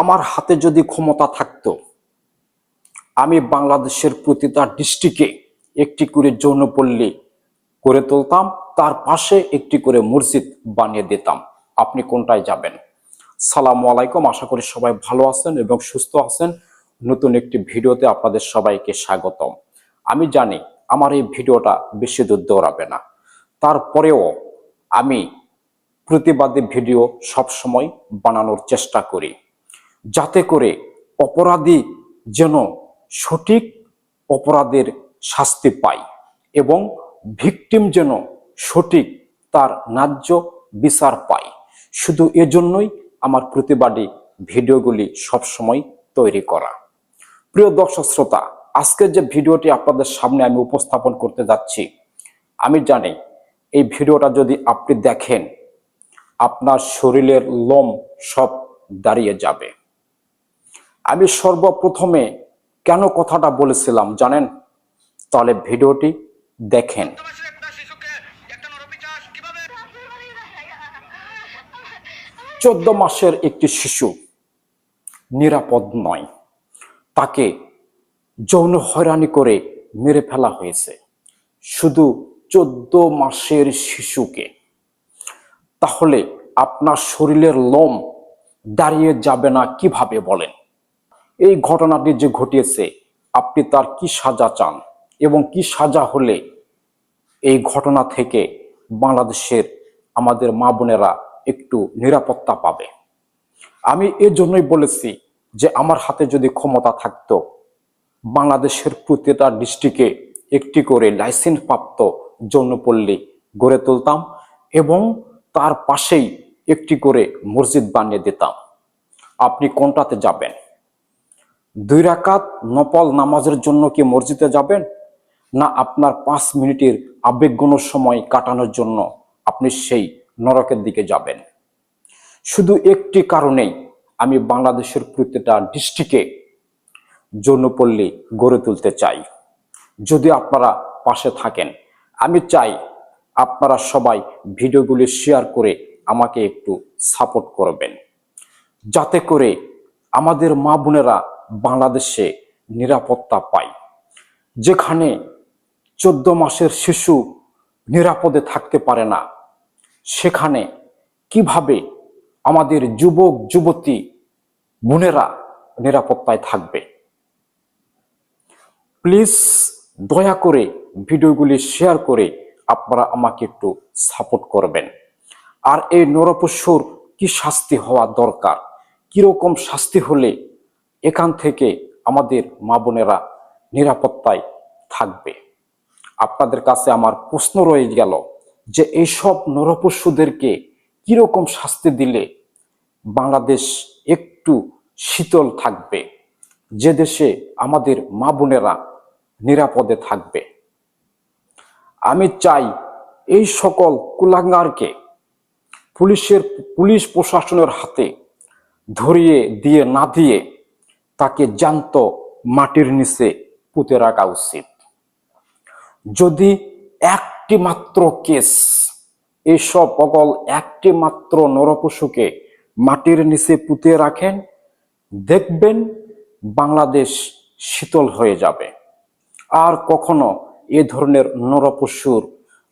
আমার হাতে যদি ক্ষমতা থাকতো, আমি বাংলাদেশের প্রতিটা ডিস্ট্রিক্টে একটি করে যৌনপল্লী করে তুলতাম, তার পাশে একটি করে মসজিদ বানিয়ে দিতাম। আপনি কোনটায় যাবেন? সালাম আলাইকুম, আশা করি সবাই ভালো আছেন এবং সুস্থ আছেন। নতুন একটি ভিডিওতে আপনাদের সবাইকে স্বাগতম। আমি জানি আমার এই ভিডিওটা বেশি দূর দৌড়াবে না। তারপরেও আমি প্রতিবাদী ভিডিও সবসময় বানানোর চেষ্টা করি। যাতে করে অপরাধী যেন সঠিক অপরাধের শাস্তি পায় এবং ভিকটিম যেন সঠিক তার ন্যায্য বিচার পায়। শুধু এজন্যই আমার প্রতিবাদী ভিডিওগুলি সবসময় তৈরি করা। প্রিয় দর্শক শ্রোতা, আজকের যে ভিডিওটি আপনাদের সামনে আমি উপস্থাপন করতে যাচ্ছি, আমি জানি এই ভিডিওটা যদি আপনি দেখেন, আপনার শরীরের লোম সব দাঁড়িয়ে যাবে। আমি সর্বপ্রথমে কেন কথাটা বলেছিলাম জানেন? তাহলে ভিডিওটি দেখেন। চোদ্দ মাসের একটি শিশু নিরাপদ নয়। তাকে যৌন হয়রানি করে মেরে ফেলা হয়েছে। শুধু চোদ্দ মাসের শিশুকে। তাহলে আপনার শরীরের লোম দাঁড়িয়ে যাবে না কীভাবে বলেন? এই ঘটনাটি যে ঘটিয়েছে, আপনি তার কি সাজা চান এবং কি সাজা হলে এই ঘটনা থেকে বাংলাদেশের আমাদের মা বোনেরা একটু নিরাপত্তা পাবে? আমি এর জন্যই বলেছি যে আমার হাতে যদি ক্ষমতা থাকতো, বাংলাদেশের প্রতিটা ডিস্ট্রিক্টে একটি করে লাইসেন্স প্রাপ্ত যৌনপল্লী গড়ে তুলতাম এবং তার পাশেই একটি করে মসজিদ বানিয়ে দিতাম। আপনি কোনটাতে যাবেন? দুই রাকাত নপল নামাজের জন্য কি মসজিদে যাবেন? না আপনার পাঁচ মিনিটের আবেগগণ সময় কাটানোর জন্য আপনি সেই নরকের দিকে যাবেন। শুধু একটি কারণেই আমি বাংলাদেশের প্রতিটা ডিস্ট্রিক্টে যৌনপল্লী গড়ে তুলতে চাই। যদি আপনারা পাশে থাকেন, আমি চাই আপনারা সবাই ভিডিওগুলি শেয়ার করে আমাকে একটু সাপোর্ট করবেন। যাতে করে আমাদের মা বোনেরা বাংলাদেশে নিরাপত্তা পায় যেখানে চোদ্দ মাসের শিশু নিরাপদে থাকতে পারে না। সেখানে কীভাবে আমাদের যুবক, যুবতী, বোনেরা নিরাপত্তায় থাকবে? প্লিজ দয়া করে ভিডিওগুলি শেয়ার করে আপনারা আমাকে একটু সাপোর্ট করবেন। আর এই নরপশুর কি শাস্তি হওয়া দরকার? কীরকম শাস্তি হলে এখান থেকে আমাদের মা বোনেরা নিরাপত্তায় থাকবে। আপনাদের কাছে আমার প্রশ্ন রয়ে গেল যে এইসব নরপশুদেরকে কীরকম শাস্তি দিলে বাংলাদেশ একটু শীতল থাকবে? যে দেশে আমাদের মা বোনেরা নিরাপদে থাকবে। আমি চাই এই সকল কুলাঙ্গারকে পুলিশের, পুলিশ প্রশাসনের হাতে ধরিয়ে দিয়ে, না দিয়ে তাকে জ্যান্ত মাটির নিচে পুঁতে রাখা উচিত। যদি একটি মাত্র কেস, এসব অকল একটি মাত্র নরপশুকে মাটির নিচে পুঁতে রাখেন, দেখবেন বাংলাদেশ শীতল হয়ে যাবে। আর কখনো এ ধরনের নরপশুর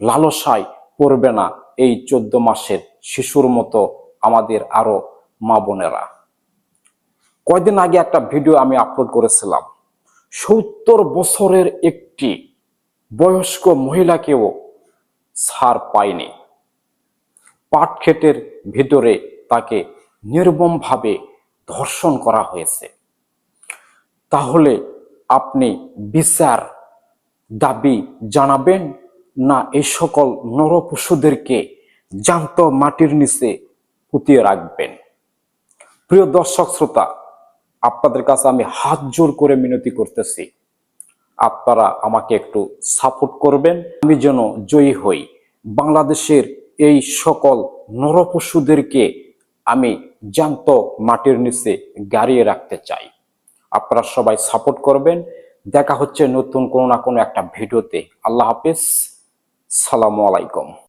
লালসায় পড়বে না এই চোদ্দ মাসের শিশুর মতো আমাদের আরও মা বোনেরা। কয়দিন আগে একটা ভিডিও আমি আপলোড করেছিলাম। সত্তর বছরের একটি বয়স্ক মহিলাকেও ছাড় পায়নি। পাট ক্ষেতের ভিতরে তাকে নির্মমভাবে ধর্ষণ করা হয়েছে। তাহলে আপনি বিচার দাবি জানাবেন না এই সকল নরপশুদেরকে জ্যান্ত মাটির নিচে পুঁতিয়ে রাখবেন? প্রিয় দর্শক, শ্রোতা আপনাদের কাছে আমি হাত জোর করে মিনতি করতেছি। আপনারা আমাকে একটু সাপোর্ট করবেন। আমি যেন জয়ী হই। বাংলাদেশের এই সকল নরপশুদেরকে আমি জ্যান্ত মাটির নিচে গাড়িয়ে রাখতে চাই। আপনারা সবাই সাপোর্ট করবেন। দেখা হচ্ছে নতুন কোনো না কোনো একটা ভিডিওতে। আল্লাহ হাফেজ। সালামু আলাইকুম।